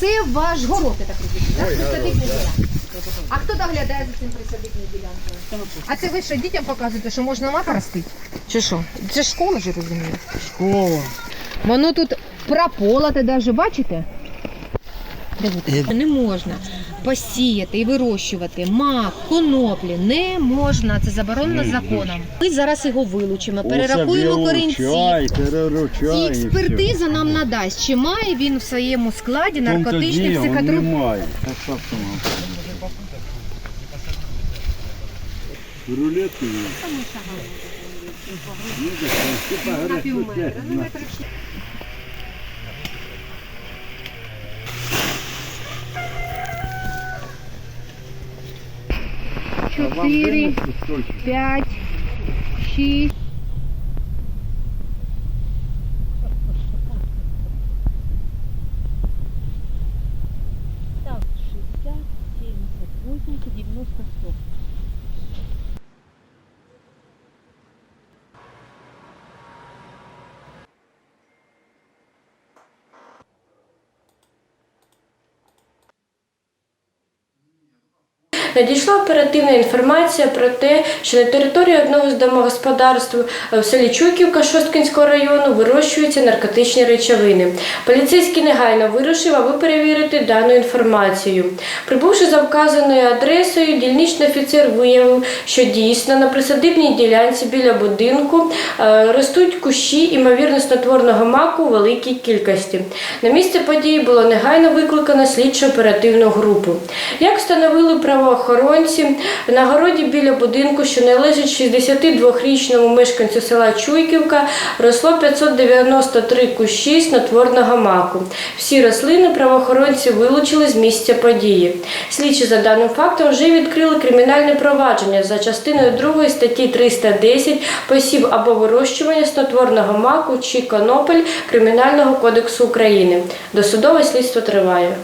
Це ваш город, я так розумію, так? Присадибна ділянка. А хто доглядає за цим присадибною ділянкою? А це ви що, дітям показуєте, що можна лапа ростити? Чи що? Це ж школа, ж я розумію. Школа. Воно тут прополоте навіть, бачите? Дивіться. Не можна посіяти і вирощувати мак, коноплі. Не можна, це заборонено законом. Ми зараз його вилучимо, перерахуємо корінці. І експертиза нам надасть, чи має він в своєму складі наркотичний психотроп. немає. Та що це? Рулетки четыре, пять, шесть. Так, шестьдесят, семьдесят, восемьдесят, девяносто, сто. Надійшла оперативна інформація про те, що на території одного з домогосподарств в селі Чуйківка Шосткинського району вирощуються наркотичні речовини. Поліцейський негайно вирушив, аби перевірити дану інформацію. Прибувши за вказаною адресою, дільничний офіцер виявив, що дійсно на присадибній ділянці біля будинку е, ростуть кущі імовірно снотворного маку у великій кількості. На місце події було негайно викликано слідчо-оперативну групу. Як встановили правоохоронці, на городі біля будинку, що належить 62-річному мешканцю села Чуйківка, росло 593 кущі снотворного маку. Всі рослини правоохоронці вилучили з місця події. Слідчі за даним фактом вже відкрили кримінальне провадження за частиною 2 статті 310 посів або вирощування снотворного маку чи конопель Кримінального кодексу України. Досудове слідство триває.